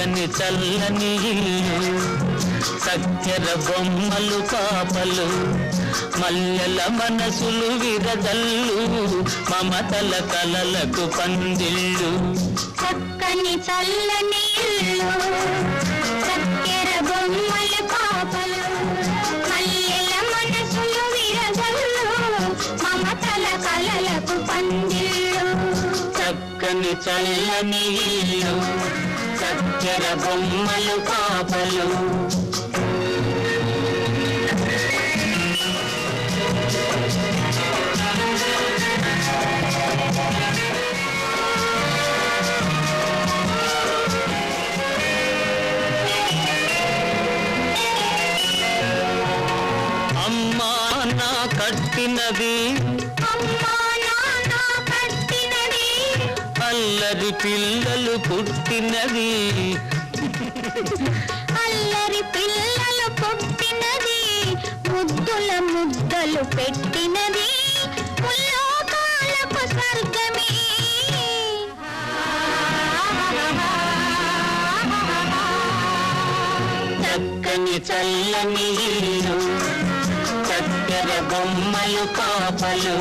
చక్కని చల్లని ఇల్లు చక్కెర బొమ్మలు పాపలు మల్లెల మనసులు విరదల్లు మమతల కలలకు పందిళ్ళు. చక్కని చల్లని ఇల్లు చక్కెర బొమ్మల పాపలు మల్లెల మనసులు విరగల్లు మమతల కలలకు పందిళ్ళు. చక్కని చల్లని ఇల్లు. చక్కెర బొమ్మలు పాపలు అమ్మా నా కట్టినది. అమ్మా అల్లరి పిల్లలు పుట్టినది. అల్లరి పిల్లలు పుట్టినది ముద్దుల ముద్దలు పెట్టినది స్వర్గమే. చక్కని చల్లని చక్కెర బొమ్మలు పాపలు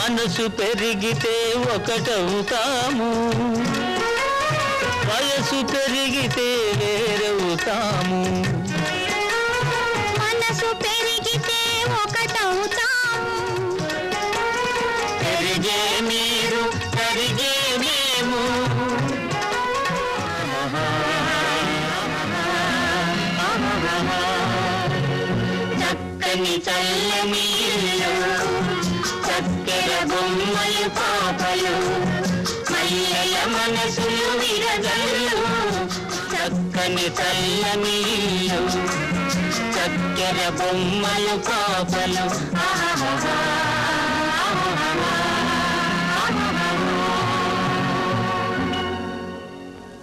మనసు పెరిగితే ఒకటవుతాము. వయసు పెరిగితే వేరవుతాము. మనసు పెరిగితే ఒకటవుతాము. పెరిగే మీరు పెరిగే మేము. చక్కని చల్లని చక్కెర బొమ్మలు పాపలు మల్లెల మనసులు విరగల్లు చక్కని చల్లని చక్కెర బొమ్మలు పాపలు. ఆహా